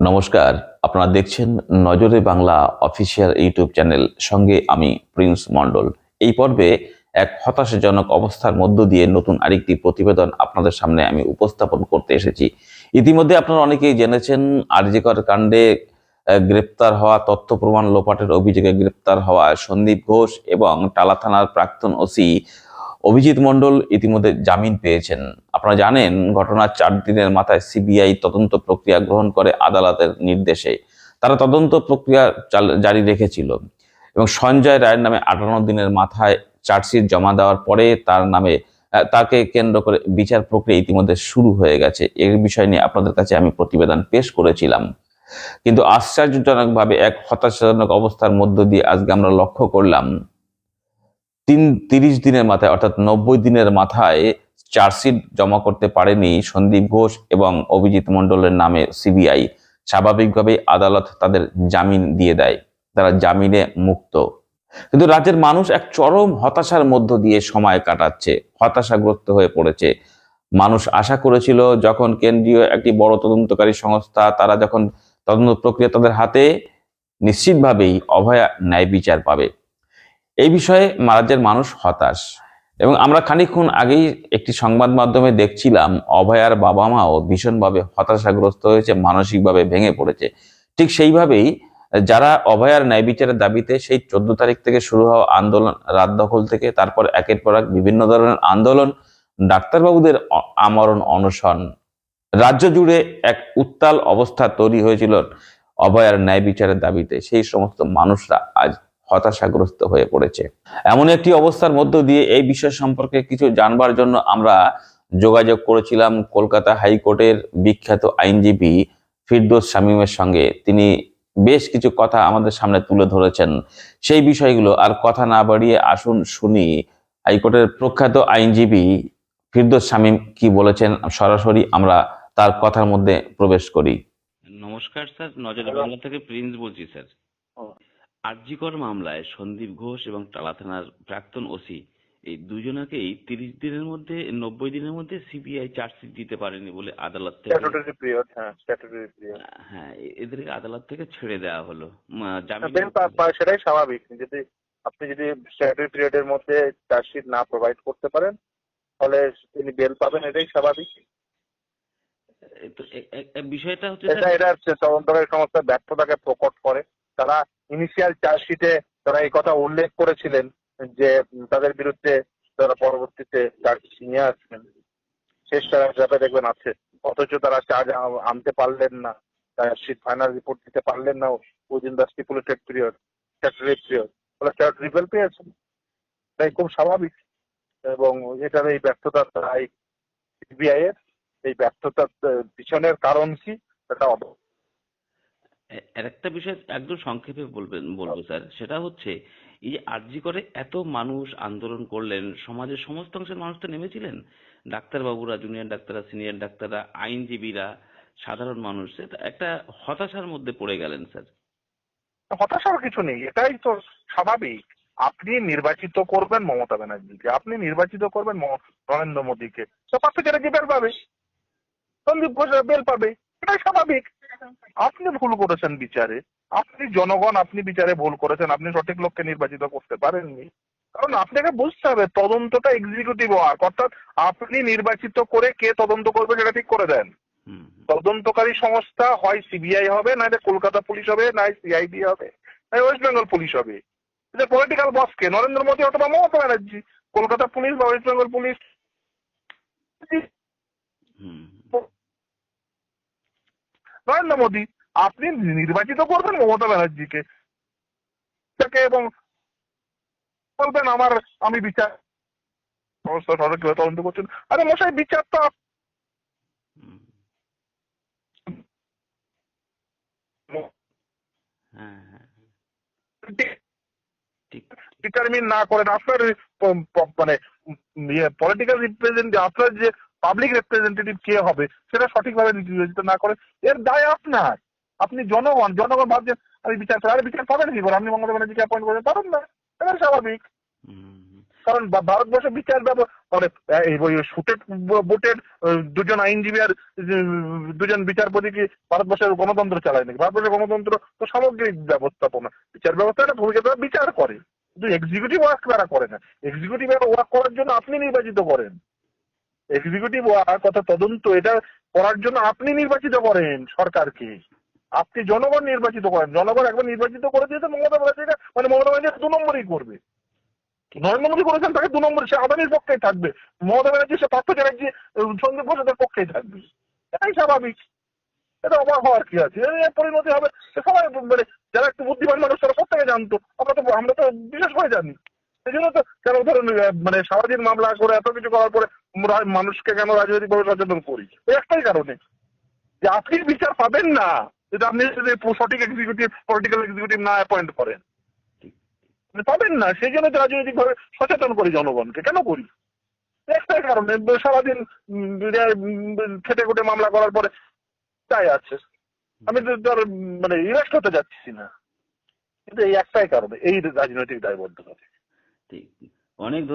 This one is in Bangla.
নমস্কার, আপনারা দেখছেন নজরে বাংলা অফিসিয়াল ইউটিউব চ্যানেল, সঙ্গে আমি প্রিন্স মন্ডল এই পর্বে এক হতাশাজনক অবস্থার মধ্য দিয়ে নতুন আরেকটি প্রতিবেদন আপনাদের সামনে আমি উপস্থাপন করতে এসেছি। ইতিমধ্যে আপনারা অনেকেই জেনেছেন আরজিকর কাণ্ডে গ্রেপ্তার হওয়া তথ্য প্রমাণ লোপাটের অভিযোগে গ্রেপ্তার হওয়া সন্দীপ ঘোষ এবং টালা থানার প্রাক্তন ওসি অভিজিৎ মণ্ডল ইতিমধ্যে জামিন পেয়েছেন। আপনারা জানেন, ঘটনার চার দিনের মাথায় সিবিআই তদন্ত প্রক্রিয়া গ্রহণ করে আদালতের নির্দেশে। তারা তদন্ত প্রক্রিয়া জারি রেখেছিল এবং সঞ্জয় রায়ের নামে আটান্ন দিনের মাথায় চার্জশিট জমা দেওয়ার পরে তার নামে তাকে কেন্দ্র করে বিচার প্রক্রিয়া ইতিমধ্যে শুরু হয়ে গেছে। এর বিষয় নিয়ে আপনাদের কাছে আমি প্রতিবেদন পেশ করেছিলাম। কিন্তু আশ্চর্যজনকভাবে এক হতাশাজনক অবস্থার মধ্য দিয়ে আজকে আমরা লক্ষ্য করলাম তিন, তিরিশ দিনের মাথায়, অর্থাৎ নব্বই দিনের মাথায় চার্জশিট জমা করতে পারেনি সন্দীপ ঘোষ এবং অভিজিৎ মণ্ডলের নামে সিবিআই। স্বাভাবিকভাবেই আদালত তাদের জামিন দিয়ে দেয়। তারা জামিনে মুক্ত। কিন্তু রাজ্যের মানুষ এক চরম হতাশার মধ্য দিয়ে সময় কাটাচ্ছে, হতাশাগ্রস্ত হয়ে পড়েছে। মানুষ আশা করেছিল, যখন কেন্দ্রীয় একটি বড় তদন্তকারী সংস্থা, তারা যখন তদন্ত প্রক্রিয়া তাদের হাতে, নিশ্চিতভাবেই অভয়া ন্যায় বিচার পাবে। এই বিষয়ে রাজ্যের মানুষ হতাশ। এবং আমরা খানিকক্ষণ আগেই একটি সংবাদ মাধ্যমে দেখছিলাম অভয়ার বাবা মাও ভীষণভাবে হতাশাগ্রস্ত হয়েছে, মানসিকভাবে ভেঙে পড়েছে। ঠিক সেইভাবেই যারা অভয়ার ন্যায় বিচারের দাবিতে সেই চোদ্দ তারিখ থেকে শুরু হওয়া আন্দোলন, রাত দখল থেকে তারপর একের পর এক বিভিন্ন ধরনের আন্দোলন, ডাক্তারবাবুদের আমরণ, অনশন, রাজ্য জুড়ে এক উত্তাল অবস্থা তৈরি হয়েছিল অভয়ার ন্যায় বিচারের দাবিতে। সেই সমস্ত মানুষরা আজ হতাশাগ্রস্ত হয়ে পড়েছে। এমন একটি অবস্থার মধ্য দিয়ে এই বিষয় সম্পর্কে কিছু জানবার জন্য আমরা যোগাযোগ করেছিলাম কলকাতা হাইকোর্টের বিখ্যাত আইনজীবী ফিরদোস শামীমের সঙ্গে। তিনি বেশ কিছু কথা আমাদের সামনে তুলে ধরেছেন। সেই বিষয়গুলো আর কথা না বাড়িয়ে আসুন শুনি। হাইকোর্টের প্রখ্যাত আইনজীবী ফিরদোস শামীম কি বলেছেন? সরাসরি আমরা তার কথার মধ্যে প্রবেশ করি। নমস্কার স্যার, নজর বাংলা থেকে প্রিন্স বলছি স্যার। আরজিকর মামলায় সন্দীপ ঘোষ এবং টালা থানার প্রাক্তন ওসি এই দুজনাকেই তিরিশ দিনের মধ্যে নব্বই দিনের মধ্যে সিবিআই চার্জশিট দিতে পারেনি বলে আদালত থেকে হ্যাঁ হ্যাঁ এদেরকে আদালত থেকে ছেড়ে দেওয়া হলো। জামিন সেটাই স্বাভাবিক। যদি আপনি যদি স্ট্যাটুটরি পিরিয়ডের মধ্যে চার্জশিট না প্রোভাইড করতে পারেন তাহলে তিনি বেল পাবেন এটাই স্বাভাবিক। বিষয়টা হচ্ছে এটা এটা তদন্তকারী সংস্থার ব্যর্থতাকে প্রকট করে। তারা ইনিশিয়াল চার্জশিটে তারা এই কথা উল্লেখ করেছিলেন যে তাদের বিরুদ্ধে তারা পরবর্তীতে চার্জশিট নিয়ে আসবেন। শেষ প্যারাগ্রাফে দেখবেন আছে। অথচ তারা চার্জ আনতে পারলেন না। চার্জশিট ফাইনাল রিপোর্ট দিতে পারলেন না within the stipulated period statutory period ফলে বেল পেয়েছেন। তাই খুব স্বাভাবিক। এবং এটার এই ব্যর্থতা তাই সিবিআই এর এই ব্যর্থতার পিছনের কারণ কি? সেটা আর একটা বিষয় একদম সংক্ষেপে বলবেন, বলব স্যার। সেটা হচ্ছে, এই যে আরজি করে এত মানুষ আন্দোলন করলেন, সমাজের সমস্ত অংশের মানুষ তো নেমেছিলেন। ডাক্তারবাবুরা জুনিয়র ডাক্তাররা সিনিয়র ডাক্তাররা, আইনজীবীরা, সাধারণ মানুষ একটা হতাশার মধ্যে পড়ে গেলেন, স্যার। হতাশার কিছু নেই, এটাই তো স্বাভাবিক। আপনি নির্বাচিত করবেন মমতা ব্যানার্জিকে, আপনি নির্বাচিত করবেন নরেন্দ্র মোদীকে। তো যে বেল পাবে? সন্দীপ ঘোষ বেল পাবে? এটাই স্বাভাবিক। আপনি ভুল করেছেন বিচারে। আপনি জনগণ আপনি বিচারে ভুল করেছেন আপনি সঠিক লোককে নির্বাচিত করতে পারেননি। কারণ আপনাকে বুঝতে হবে তদন্তটা এক্সিকিউটিভ ওয়ার্ক অর্থাৎ আপনি নির্বাচিত করে কে তদন্ত করবে সেটা ঠিক করে দেন। তদন্তকারী সংস্থা হয় সিবিআই হবে নয় কলকাতা পুলিশ হবে নয় সিআইডি হবে নয় ওয়েস্ট বেঙ্গল পুলিশ হবে। এদের পলিটিক্যাল বস কে নরেন্দ্র মোদী অথবা মমতা ব্যানার্জি কলকাতা পুলিশ বা West Bengal police. Narendra Modi আপনি নির্বাচিত করবেন মমতা ব্যানার্জিকে। তাকে এবং বলবেন আমার আমি বিচার তদন্ত করছেন? আরে মশাই বিচার তো হুম। হ্যাঁ হ্যাঁ। ডিটারমিন না করেন আপনার মানে ইয়ে পলিটিক্যাল রিপ্রেজেন্ট আপনার যে পাবলিক রিপ্রেজেন্টেটিভ কে হবে সেটা সঠিকভাবে নির্বাচিত না করে এর দায় আপনার। আপনি জনগণ জনগণ ভাবছেন আমি বিচার করি আরে বিচার পাবেন কি করে? আপনি মমতা ব্যানার্জিকে অ্যাপয়েন্ট করতে পারেন না। এটা স্বাভাবিক। কারণ বা- ভারতবর্ষে বিচার ব্যবস্থা মানে শুটের ভোটের দুজন আইনজীবী আর দুজন বিচারপতি কি ভারতবর্ষের গণতন্ত্র চালায় নাকি? ভারতবর্ষের গণতন্ত্র তো সামগ্রিক ব্যবস্থাপনা। বিচার ব্যবস্থা একটা ভূমিকা তারা বিচার করে। কিন্তু এক্সিকিউটিভ ওয়ার্ক তারা করে না। এক্সিকিউটিভ ওয়ার্ক করার জন্য আপনি নির্বাচিত করেন। এক্সিকিউটিভ অর্থাৎ তদন্ত এটা করার জন্য আপনি নির্বাচিত করেন সরকারকে। আপনি জনগণ নির্বাচিত করেন। জনগণ একবার নির্বাচিত করে দিয়েছে, মমতা ব্যানার্জিকে মানে মমতা ব্যানার্জি দু নম্বরই করবে। নরেন্দ্র মোদী করেছেন তাকে দু নম্বর, সে আদানির পক্ষেই থাকবে। মমতা ব্যানার্জি, সে পার্থ চ্যাটার্জি সন্দীপ ঘোষের পক্ষেই থাকবে। এটাই স্বাভাবিক। এটা অবাক হওয়ার কি আছে? পরিণতি হবে। সবাই মানে যারা একটু বুদ্ধিমান মানুষ, তারা প্রত্যেকে জানতো। আমরা তো আমরা তো বিশেষ করে জানি। সেই জন্য তো কেন ধরুন মানে সারাদিন মামলা করে এত কিছু করার পরে মানুষকে কেন রাজনৈতিকভাবে সচেতন করি? ওই একটাই কারণে। যে আপনি বিচার পাবেন না যদি আপনি যদি সঠিক এক্সিকিউটিভ পলিটিক্যাল এক্সিকিউটিভ না অ্যাপয়েন্ট করেন। পাবেন না, সেই জন্য রাজনৈতিক ভাবে সচেতন করি জনগণকে। কেন করি? একটাই কারণে, সারাদিন খেটে খুটে মামলা করার পরে তাই আছে। আমি তো ধর মানে ইরেস্ট হতে যাচ্ছি না। কিন্তু এই একটাই কারণে, এই রাজনৈতিক দায়বদ্ধতা। ঠিক। অনেক